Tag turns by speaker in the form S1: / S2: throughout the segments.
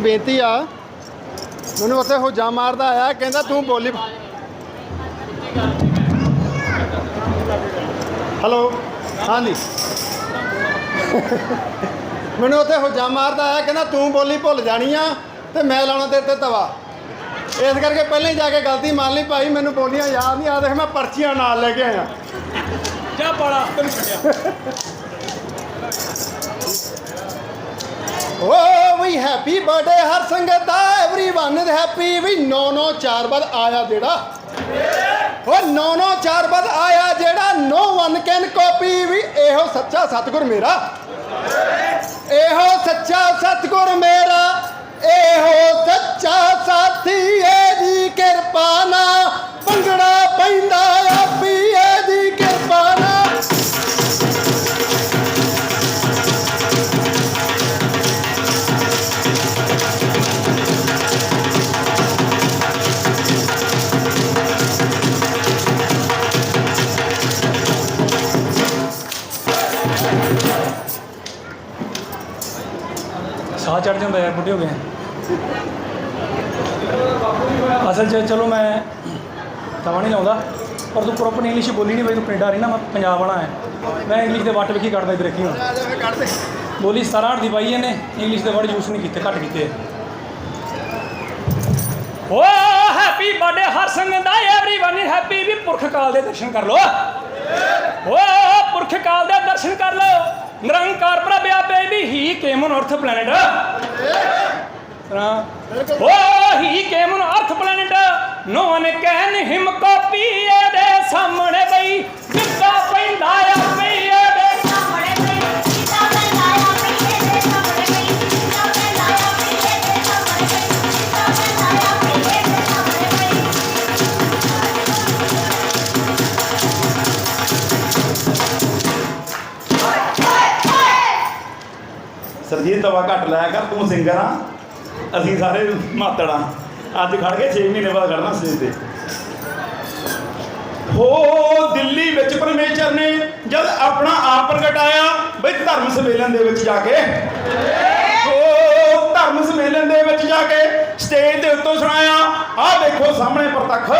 S1: ਹਰ ਬੇਨਤੀ ਆ, ਮੈਨੂੰ ਉੱਥੇ ਹੁਜਾ ਮਾਰਦਾ ਆਇਆ, ਕਹਿੰਦਾ ਤੂੰ ਬੋਲੀ ਹੈਲੋ ਹਾਂਜੀ। ਮੈਨੂੰ ਉੱਥੇ ਹੁਜਾ ਮਾਰਦਾ ਆਇਆ, ਕਹਿੰਦਾ ਤੂੰ ਬੋਲੀ ਭੁੱਲ ਜਾਣੀ ਆ, ਤੇ ਮੈਂ ਲਾਉਣਾ ਤੇਰੇ ਤੇ ਤਵਾ। ਇਸ ਕਰਕੇ ਪਹਿਲਾਂ ਹੀ ਜਾ ਕੇ ਗਲਤੀ ਮੰਨ ਲਈ ਭਾਈ, ਮੈਨੂੰ ਬੋਲੀਆਂ ਯਾਦ ਨਹੀਂ ਆ ਦੇਖ ਮੈਂ ਪਰਚੀਆਂ ਨਾਲ ਲੈ ਕੇ ਆਇਆ।
S2: ਜਾ ਬਾਲਾ ਤੈਨੂੰ ਛੱਡਿਆ।
S1: ਓ ਵੀ ਹੈਪੀ ਬਰਥਡੇ ਹਰ ਸੰਗਤ ਦਾ एवरीवन ਇਜ਼ ਹੈਪੀ ਵੀ 994 ਬਾਅਦ ਆਇਆ ਜਿਹੜਾ ਓ 994 ਬਾਅਦ ਆਇਆ ਜਿਹੜਾ ਨੋ ਵਨ ਕੈਨ ਕਾਪੀ ਵੀ ਇਹੋ ਸੱਚਾ ਸਤਿਗੁਰ ਮੇਰਾ ਇਹੋ ਸੱਚਾ ਸਤਿਗੁਰ ਮੇਰਾ ਇਹੋ ਸੱਚਾ ਸਾਥੀ ਇਹਦੀ ਕਿਰਪਾ ਨਾਲ ਭੰਗੜਾ ਪੈਂਦਾ ਆਪੀ
S2: ਪ੍ਰੋਪਰ ਇੰਗਲਿਸ਼ ਬੋਲੀ ਨਹੀਂ ਬਈ ਤੂੰ ਕੈਨੇਡਾ ਰਹੀ ਨਾ ਮੈਂ ਪੰਜਾਬ ਵਾਲਾ ਹੈ ਮੈਂ ਇੰਗਲਿਸ਼ ਦੇ ਵੱਟ ਵੇਖੀ ਕੱਢਦਾ ਇੱਧਰ ਦੇਖੀ ਹੁਣ
S1: ਆ ਜਾ ਫੇ ਕੱਢ ਦੇ
S2: ਬੋਲੀ 17 ਅੱਠ ਦੀ ਪਾਈ ਇਹਨੇ ਇੰਗਲਿਸ਼ ਦੇ ਵਰਡ ਯੂਜ਼ ਨਹੀਂ ਕੀਤੇ ਘੱਟ ਕੀਤੇ ਓ ਹੈਪੀ ਬਰਥਡੇ ਹਰ ਸੰਗਤ ਦਾ एवरीवन ਇਜ਼ ਹੈਪੀ ਵੀ ਪੁਰਖ ਕਾਲ ਦੇ ਦਰਸ਼ਨ ਕਰ ਲੋ ਓ ਪੁਰਖ ਕਾਲ ਦੇ ਦਰਸ਼ਨ ਕਰ ਲੋ ਨਿਰੰਕਾਰ ਪ੍ਰਭ ਆਪੇ ਵੀ he came on earth planet oh he came on earth planet no one can him copy ਇਹਦੇ ਸਾਹਮਣੇ ਬਈ ਦਿੱਤਾ ਪੈਂਦਾ ਆਪੇ ਇਹਦੇ
S3: ਸਾਹਮਣੇ ਪਈ ਕਿਤਾ ਮੈਂ ਲਾਇਆ ਪਈਏ ਦੇ। ਸਾਹਮਣੇ ਪਈ ਕਿਤਾ ਮੈਂ ਲਾਇਆ ਪਈਏ ਦੇ। ਸਾਹਮਣੇ ਪਈ ਕਿਤਾ ਮੈਂ ਲਾਇਆ ਪਈਏ ਦੇ। ਸਾਹਮਣੇ ਪਈ।
S4: ਸਰਜੀਤ ਤਵਾ ਘੱਟ ਲਾਇਆ ਕਰ ਤੂੰ ਸਿੰਗਰ ਆ। ਅਸੀਂ ਸਾਰੇ ਮਾਤੜਾ ਅੱਜ ਖੜ ਕੇ 6 ਮਹੀਨੇ ਬਾਅਦ ਖੜਨਾ ਸਟੇਜ ਤੇ। ਹੋ ਦਿੱਲੀ ਵਿੱਚ ਪਰਮੇਸ਼ਰ ਨੇ ਜਦ ਆਪਣਾ ਆਪ ਪ੍ਰਗਟਾਇਆ ਬਈ ਧਰਮ ਸੰਮੇਲਨ ਦੇ ਵਿੱਚ ਜਾ ਕੇ। ਹੋ ਧਰਮ ਸੰਮੇਲਨ ਦੇ ਵਿੱਚ ਜਾ ਕੇ ਸਟੇਜ ਦੇ ਉੱਤੋਂ ਸੁਣਾਇਆ ਆਹ ਦੇਖੋ ਸਾਹਮਣੇ ਪ੍ਰਤੱਖ।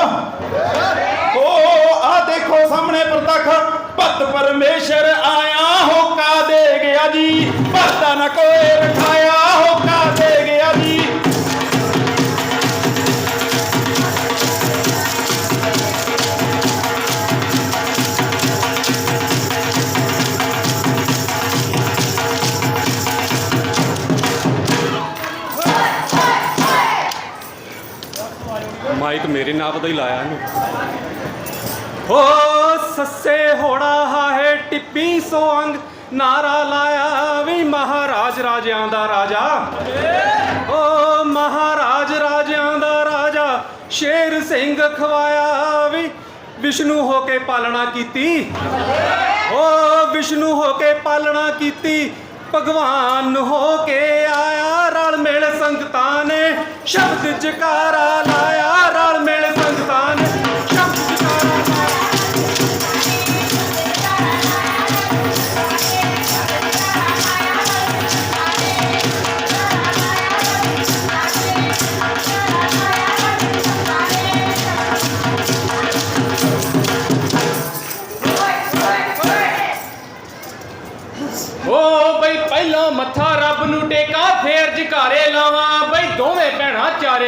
S4: ਓ ਆਹ ਦੇਖੋ ਸਾਹਮਣੇ ਪ੍ਰਤੱਖ। ਭਤ ਪਰਮੇਸ਼ਰ ਆਇਆ, ਹੋਕਾ ਦੇ ਗਿਆ ਜੀ। ਭਗਤਾਂ ਨਾ ਕੋਈ ਰਖਾਇਆ, ਹੋਕਾ
S5: ਮੇਰੇ ਨਾਪ ਦਾ ਹੀ ਲਾਇਆ ਇਹਨੂੰ।
S2: ਓ ਸੱਸੇ ਹੋੜਾ ਹਾਏ ਟਿੱਪੀ ਸੋ ਅੰਗ, ਨਾਰਾ ਲਾਇਆ ਵੀ ਮਹਾਰਾਜ ਰਾਜਿਆਂ ਦਾ ਰਾਜਾ। ਓ ਮਹਾਰਾਜ ਰਾਜਿਆਂ ਦਾ ਰਾਜਾ, ਸ਼ੇਰ ਸਿੰਘ ਖਵਾਇਆ ਵੀ ਵਿਸ਼ਨੂੰ ਹੋ ਕੇ ਪਾਲਣਾ ਕੀਤੀ। ਓ ਵਿਸ਼ਨੂੰ ਹੋ ਕੇ ਪਾਲਣਾ ਕੀਤੀ, ਭਗਵਾਨ ਹੋ ਕੇ ਆਇਆ, ਰਲ ਮਿਲ ਸੰਗਤਾਂ ਨੇ ਸ਼ਬਦ ਜਕਾਰਾ ਲਾਇਆ।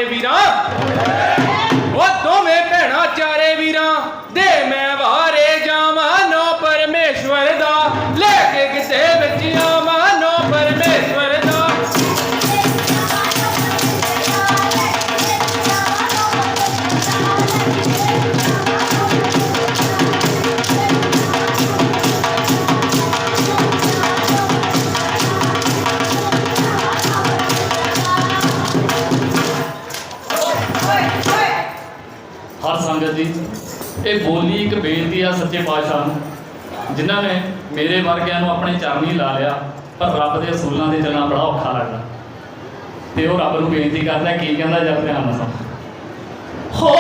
S2: ਚਾਰੇ ਵੀਰਾਂ। ਉਹ ਦੋਵੇਂ ਭੈਣਾਂ ਚਾਰੇ ਵੀਰਾਂ। ਦੇ
S6: ਪਾਤਸ਼ਾਹ ਨੂੰ, ਜਿਨ੍ਹਾਂ ਨੇ ਮੇਰੇ ਵਰਗਿਆਂ ਨੂੰ ਆਪਣੇ ਚਰਨੀ ਲਾ ਲਿਆ, ਪਰ ਰੱਬ ਦੇ ਅਸੂਲਾਂ ਦੇ ਚੱਲਣਾ ਬੜਾ ਔਖਾ ਲੱਗਦਾ। ਤੇ ਉਹ ਰੱਬ ਨੂੰ ਬੇਨਤੀ ਕਰਦਾ, ਕੀ ਕਹਿੰਦਾ ਜਦ ਧਿਆਨ ਨਾਲ ਸੁਣ। ਹੋ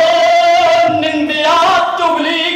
S6: ਨਿੰਦਿਆ, ਚੁਗਲੀ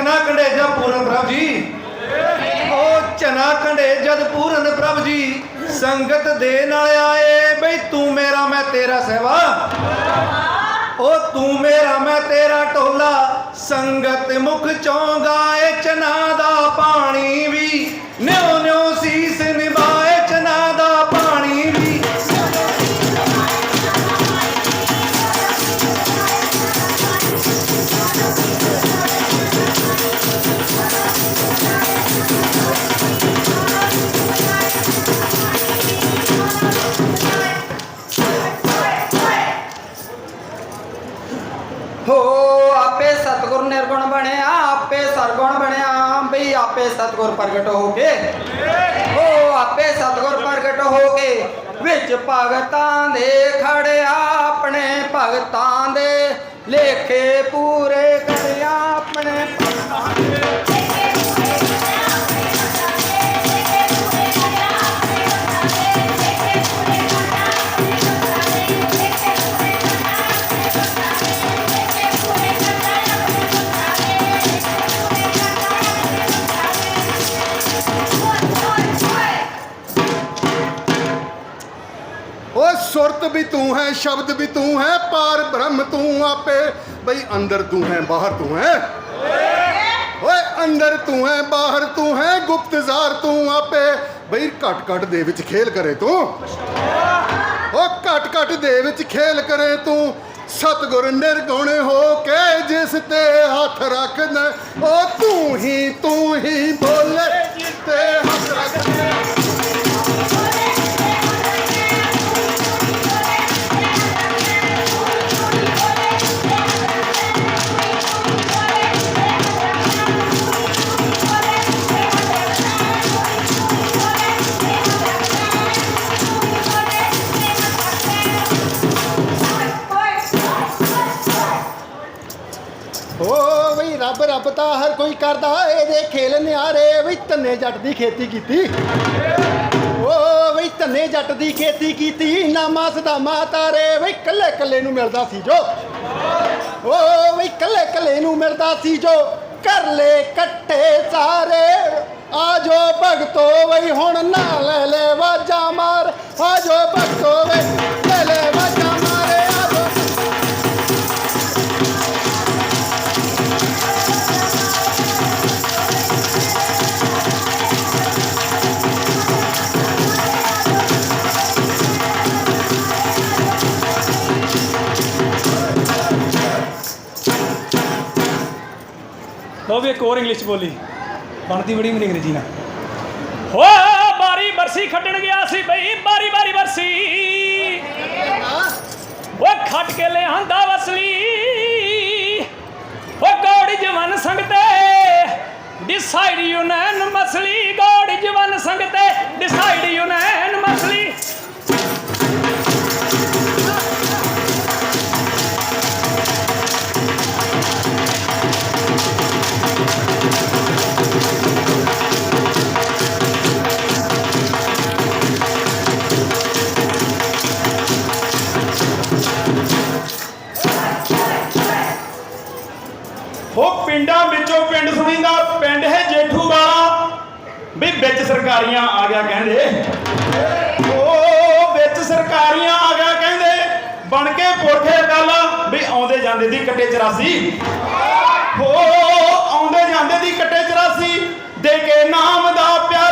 S7: ਚਨਾ ਕੰਡੇ ਜਦ ਪੂਰਨ ਪ੍ਰਭ ਜੀ। ਉਹ ਚਨਾ ਕੰਡੇ ਜਦ ਪੂਰਨ ਪ੍ਰਭ ਜੀ। ਸੰਗਤ ਦੇ ਨਾਲ ਆਏ, ਬਈ ਤੂੰ ਮੇਰਾ, ਮੈਂ ਤੇਰਾ ਸਹਿਵਾ ਉਹ ਤੂੰ ਮੇਰਾ, ਮੈਂ ਤੇਰਾ ਟੋਲਾ ਸੰਗਤ ਮੁਖ ਚੋਂ ਗਾਏ ਚਨਾ ਦਾ ਪਾਣੀ ਵੀ।
S8: ਸਤਗੁਰ ਪ੍ਰਗਟ ਹੋ ਕੇ। ਉਹ ਆਪੇ ਸਤਗੁਰ ਪ੍ਰਗਟ ਹੋ ਕੇ। ਵਿੱਚ ਭਗਤਾਂ ਦੇ ਖੜਿਆ ਆਪਣੇ ਭਗਤਾਂ ਦੇ ਲੇਖੇ ਪੂਰੇ
S1: ਵੀ ਤੂੰ ਹੈ, ਸ਼ਬਦ ਵੀ ਤੂੰ ਹੈ, ਪਾਰ ਬ੍ਰਹਮ ਤੂੰ ਆਪੇ। ਬਈ ਅੰਦਰ ਤੂੰ ਹੈ, ਬਾਹਰ ਤੂੰ ਹੈ। ਓਏ ਅੰਦਰ ਤੂੰ ਹੈ, ਬਾਹਰ ਤੂੰ ਹੈ ਗੁਪਤਜ਼ਾਰ ਤੂੰ ਆਪੇ। ਬਈ ਘਟ ਘਟ ਦੇ ਵਿੱਚ ਖੇਲ ਕਰੇ ਤੂੰ। ਓ ਘਟ ਘਟ ਦੇ ਵਿੱਚ ਖੇਲ ਕਰੇ ਤੂੰ। ਸਤਗੁਰ ਨਿਰਗੁਣ ਹੋ ਕੇ ਜਿਸ ਤੇ ਹੱਥ ਰੱਖਦਾ। ਓ ਤੂੰ ਹੀ ਤੂੰ ਹੀ ਬੋਲੇ ਜਿਸ ਤੇ ਹੱਥ ਰੱਖਦਾ। ਰੱਬ ਰੱਬ ਤਾਂ ਹਰ ਕੋਈ ਕਰਦਾ ਇਹਦੇ ਖੇਲ ਨਿਆਰੇ ਬਈ ਤੰਨੇ ਜੱਟ ਦੀ ਖੇਤੀ ਕੀਤੀ। ਓ ਬਈ ਤੰਨੇ ਜੱਟ ਦੀ ਖੇਤੀ ਕੀਤੀ। ਨਾਮਾ ਸਦਾ ਮਾਤਾਰੇ ਬਈ ਕੱਲੇ ਕੱਲੇ ਨੂੰ ਮਿਲਦਾ ਸੀ ਜੋ। ਓ ਬਈ ਕੱਲੇ ਕੱਲੇ ਨੂੰ ਮਿਲਦਾ ਸੀ ਜੋ। ਕਰ ਲੈ ਕੱਟੇ ਸਾਰੇ। ਆਜੋ ਭਗਤੋ ਵਈ ਹੁਣ ਨਾ ਲੈ ਲੈ ਵਾਜਾ ਮਾਰ। ਆਜੋ ਭਗਤੋ ਵਈ ਲੈ ਲੈ ਵਾਜਾ
S2: ਲੋ ਵੀ ਇੱਕ ਹੋਰ ਇੰਗਲਿਸ਼ ਬੋਲੀ। ਬਣਦੀ ਬੜੀ ਮੇਰੀ ਅੰਗਰੇਜ਼ੀ ਨਾਲ। ਹੋ ਬਾਰੀ ਬਰਸੀ ਖੱਟਣ ਗਿਆ ਸੀ ਬਈ ਬਾਰੀ ਬਾਰੀ ਬਰਸੀ ਉਹ ਖੱਟ ਕੇ ਲਿਆਂਦਾ ਵਸਲੀ। ਉਹ ਗੋੜੀ ਜਵਨ ਸੰਗਤੇ ਡਿਸਾਈਡ ਯੂਨੈਨ ਮਸਲੀ। ਗੋੜੀ ਜਵਨ ਸੰਗਤੇ ਡਿਸਾਈਡ ਯੂਨੈਨ ਮਸਲੀ।
S4: ਵਿੱਚ ਸਰਕਾਰੀਆਂ ਆ ਗਿਆ ਕਹਿੰਦੇ। ਉਹ ਵਿੱਚ ਸਰਕਾਰੀਆਂ ਆ ਗਿਆ ਕਹਿੰਦੇ। ਬਣ ਕੇ ਪੁਰਖੇ ਗੱਲ ਵੀ ਆਉਂਦੇ ਜਾਂਦੇ ਦੀ ਕੱਟੇ 84 ਹੋ, ਆਉਂਦੇ ਜਾਂਦੇ ਦੀ ਕੱਟੇ 84 ਦੇ ਕੇ ਨਾਮ ਦਾ
S2: ਪਿਆਰ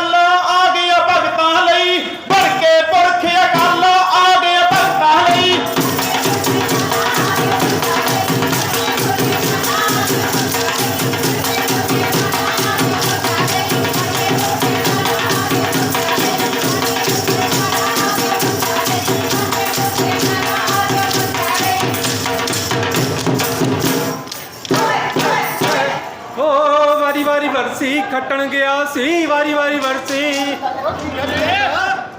S2: ਸੀ, ਵਾਰੀ ਵਾਰੀ ਵਰਸੀ।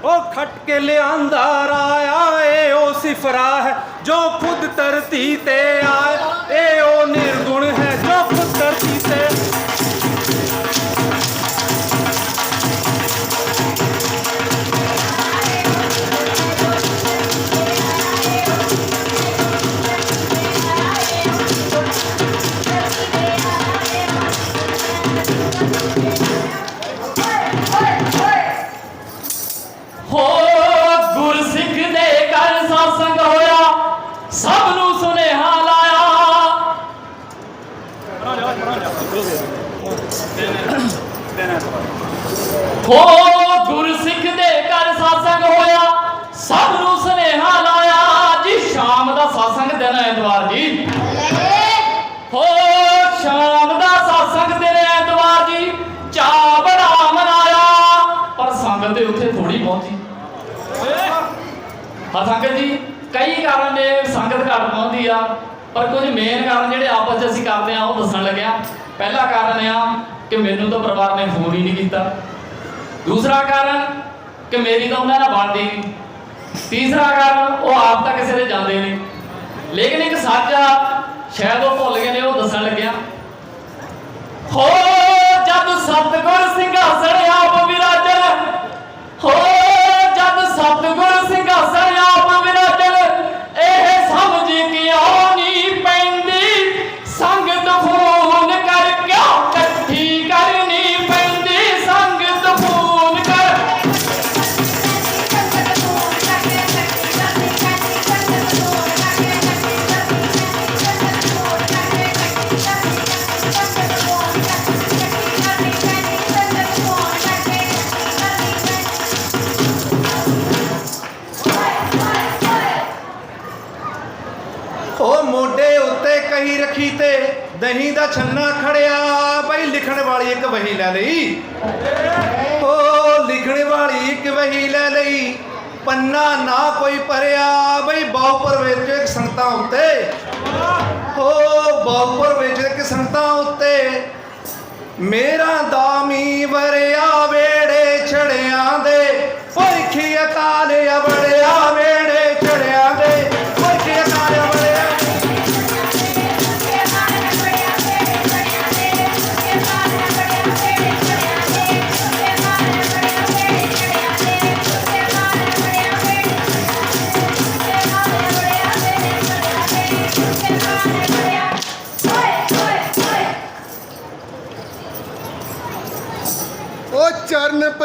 S2: ਉਹ ਖੱਟ ਕੇ ਲਿਆਂਦਾ ਰਾਇਆ ਏ, ਉਹ ਸਿਫਰਾ ਹੈ ਜੋ ਖੁਦ ਧਰਤੀ ਤੇ ਆਏ ਹਾਂ
S6: ਸੰਗਤ ਜੀ, ਕਈ ਕਾਰਨ ਨੇ ਸੰਗਤ ਘੱਟ ਪਹੁੰਚਦੀ ਆ, ਪਰ ਕੁਝ ਮੇਨ ਕਾਰਨ ਜਿਹੜੇ ਆਪਸ 'ਚ ਅਸੀਂ ਕਰਦੇ ਆ, ਉਹ ਦੱਸਣ ਲੱਗਿਆ ਪਹਿਲਾ ਕਾਰਨ ਆ ਕਿ ਮੈਨੂੰ ਤਾਂ ਪਰਿਵਾਰ ਨੇ ਫੋਨ ਹੀ ਨਹੀਂ ਕੀਤਾ। ਦੂਸਰਾ ਕਾਰਨ ਕਿ ਮੇਰੀ ਤਾਂ ਉਹਨਾਂ ਨਾਲ ਬਣਦੀ ਨਹੀਂ। ਤੀਸਰਾ ਕਾਰਨ, ਉਹ ਆਪ ਤਾਂ ਕਿਸੇ ਦੇ ਜਾਂਦੇ ਨਹੀਂ। ਲੇਕਿਨ ਇੱਕ ਸੱਚ ਆ, ਸ਼ਾਇਦ ਉਹ ਭੁੱਲ ਗਏ ਨੇ, ਉਹ ਦੱਸਣ ਲੱਗਿਆ ਹੋ ਜਦ ਸਤਗੁਰ ਸਿੰਘਾਸਣ ਆਪ ਵਿਰਾਜਣ
S7: ਲਿਖਣ ਵਾਲੀ ਇੱਕ ਵਹੀ ਲੈ ਲਈ। ਉਹ ਲਿਖਣ ਵਾਲੀ ਇੱਕ ਵਹੀ ਲੈ ਲਈ। ਪੰਨਾ ਨਾ ਕੋਈ ਭਰਿਆ। ਬਈ ਬਾਉਪਰ ਵਿੱਚ ਇੱਕ ਸੰਗਤਾਂ ਉੱਤੇ। ਹੋ ਬਾਉਪਰ ਵਿੱਚ ਇੱਕ ਸੰਗਤਾਂ ਉੱਤੇ। ਮੇਰਾ ਦਾਮੀ ਵਰਿਆ ਵੇੜੇ ਛੜਿਆਂ ਦੇ। ਪੁਰਖੀ ਅਕਾਲ ਅਵੜਿਆ ਵੇੜੇ ਛੜਿਆਂ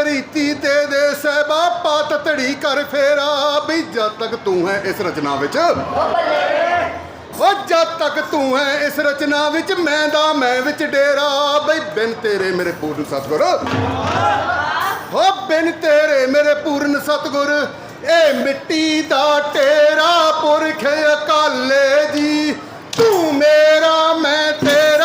S1: ਚਰਨ ਤੇ ਦੇ ਸਹਿਬਾ ਪਤ ਧੜੀ ਕਰ ਫੇਰਾ। ਵੀ ਜਦ ਤੱਕ ਤੂੰ ਹੈ ਇਸ ਰਚਨਾ ਵਿੱਚ ਉਹ ਜਦ ਤੱਕ ਤੂੰ ਹੈ ਇਸ ਰਚਨਾ ਵਿੱਚ, ਮੈਂ ਦਾ ਮੈਂ ਵਿੱਚ ਡੇਰਾ। ਬਈ ਬਿਨ ਤੇਰੇ ਮੇਰੇ ਪੂਰਨ ਸਤਗੁਰ। ਹੋ ਬਿਨ ਤੇਰੇ ਮੇਰੇ ਪੂਰਨ ਸਤਗੁਰ ਇਹ ਮਿੱਟੀ ਦਾ ਤੇਰਾ ਪੁਰਖ ਅਕਾਲੇ ਜੀ। ਤੂੰ ਮੇਰਾ, ਮੈਂ ਤੇਰਾ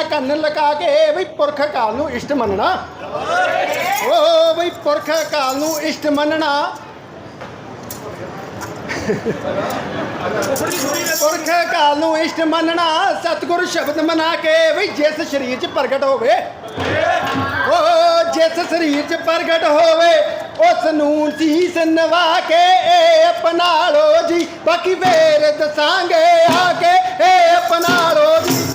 S1: ਦੱਸਾਂ ਕੰਨ ਲਗਾ ਕੇ, ਬਈ ਪੁਰਖ ਕਾਲ ਨੂੰ ਇਸ਼ਟ ਮੰਨਣਾ। ਓ ਬਈ ਪੁਰਖ ਕਾਲ ਨੂੰ ਇਸ਼ਟ ਮੰਨਣਾ। ਪੁਰਖ ਕਾਲ ਨੂੰ ਇਸ਼ਟ ਮੰਨਣਾ, ਸਤਿਗੁਰ ਸ਼ਬਦ ਮਨਾ ਕੇ ਬਈ ਜਿਸ ਸਰੀਰ 'ਚ ਪ੍ਰਗਟ ਹੋਵੇ। ਓ ਜਿਸ ਸਰੀਰ 'ਚ ਪ੍ਰਗਟ ਹੋਵੇ, ਉਸ ਨੂੰ ਸੀਸ ਨਵਾ ਕੇ ਇਹ ਲੋ ਜੀ। ਬਾਕੀ ਵੇਰ ਦਸਾਂਗੇ ਆ ਕੇ ਇਹ ਅਪਣਾ ਲੋ ਜੀ।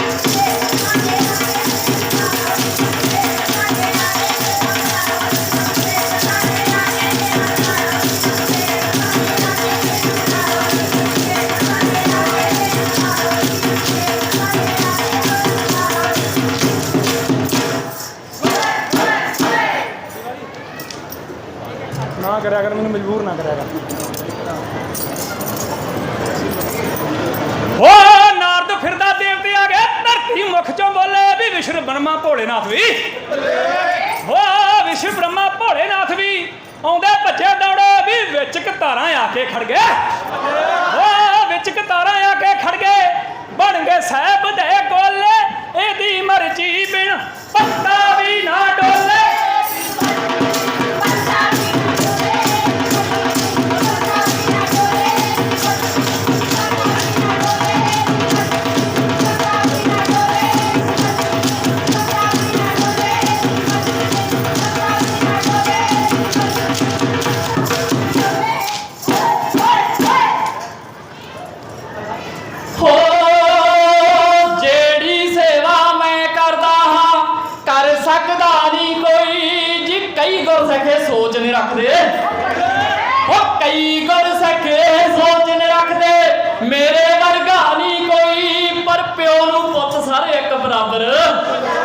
S2: ਕਰਿਆ ਕਰ, ਮੈਨੂੰ ਮਜਬੂਰ ਨਾ ਕਰਿਆ ਕਰ। ਓ ਨਾਰਦ ਫਿਰਦਾ, ਦੇਵਤੇ ਆ ਗਏ, ਧਰਤੀ ਮੁਖ ਚੋਂ ਬੋਲੇ ਵੀ ਵਿਸ਼ਵ ਬ੍ਰਹਮਾ ਭੋਲੇਨਾਥ ਵੀ। ਓ ਵਿਸ਼ਵ ਬ੍ਰਹਮਾ ਭੋਲੇਨਾਥ ਵੀ, ਆਉਂਦੇ ਭੱਜੇ ਦੌੜੇ ਵੀ ਵਿੱਚ ਕਤਾਰਾਂ ਆ ਕੇ ਖੜ ਗਏ। ਓ, ਵਿੱਚ ਕਤਾਰਾਂ ਆ ਕੇ ਖੜ ਗਏ, ਬਣ ਗਏ ਸਾਹਿਬ ਦੇ ਗੋਲੇ ਇਹਦੀ ਮਰਜ਼ੀ ਬਿਨ ਪੱਤਾ ਵੀ ਨਾ ਡੋਲੇ।
S6: ਬਰਾਬਰ।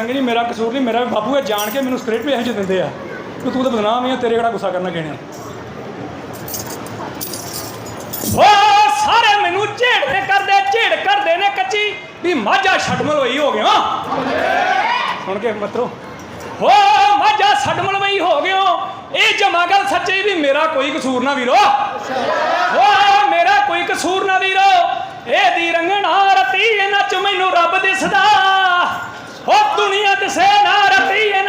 S2: ਪਿਆਰੀ ਸੰਗ ਜੀ ਮੇਰਾ ਕਸੂਰ ਨਹੀਂ, ਮੇਰਾ ਵੀ ਬਾਪੂ ਹੈ ਜਾਣ ਕੇ ਮੈਨੂੰ ਸਕ੍ਰਿਪਟ ਵੀ ਇਹੋ ਜਿਹੇ ਦਿੰਦੇ ਆ। ਕਿ ਤੂੰ ਤਾਂ ਬਦਨਾਮ ਹੀ ਆ, ਤੇਰੇ ਕਿਹੜਾ ਗੁੱਸਾ ਕਰਨਾ ਕਹਿਣਾ ਓ ਸਾਰੇ ਮੈਨੂੰ ਝੇੜਦੇ ਕਰਦੇ, ਝੇੜ ਕਰਦੇ ਨੇ ਕੱਚੀ। ਵੀ ਮਾਝਾ ਛੱਡਮਲ ਹੋਈ ਹੋ ਗਿਆ ਸੁਣ ਕੇ ਮਤਰੋ। ਹੋ ਮਾਝਾ ਛੱਡਮਲ ਹੋਈ ਹੋ ਗਿਓ। ਇਹ ਜਮਾ ਗੱਲ ਸੱਚੀ ਵੀ ਮੇਰਾ ਕੋਈ ਕਸੂਰ ਨਾ ਵੀਰੋ। ਓ ਮੇਰਾ ਕੋਈ ਕਸੂਰ ਨਾ ਵੀਰੋ। ਇਹਦੀ ਰੰਗਣਾ ਰਤੀ ਨੱਚ ਮੈਨੂੰ ਰੱਬ ਦਿਸਦਾ। हो दुनिया से ना रती है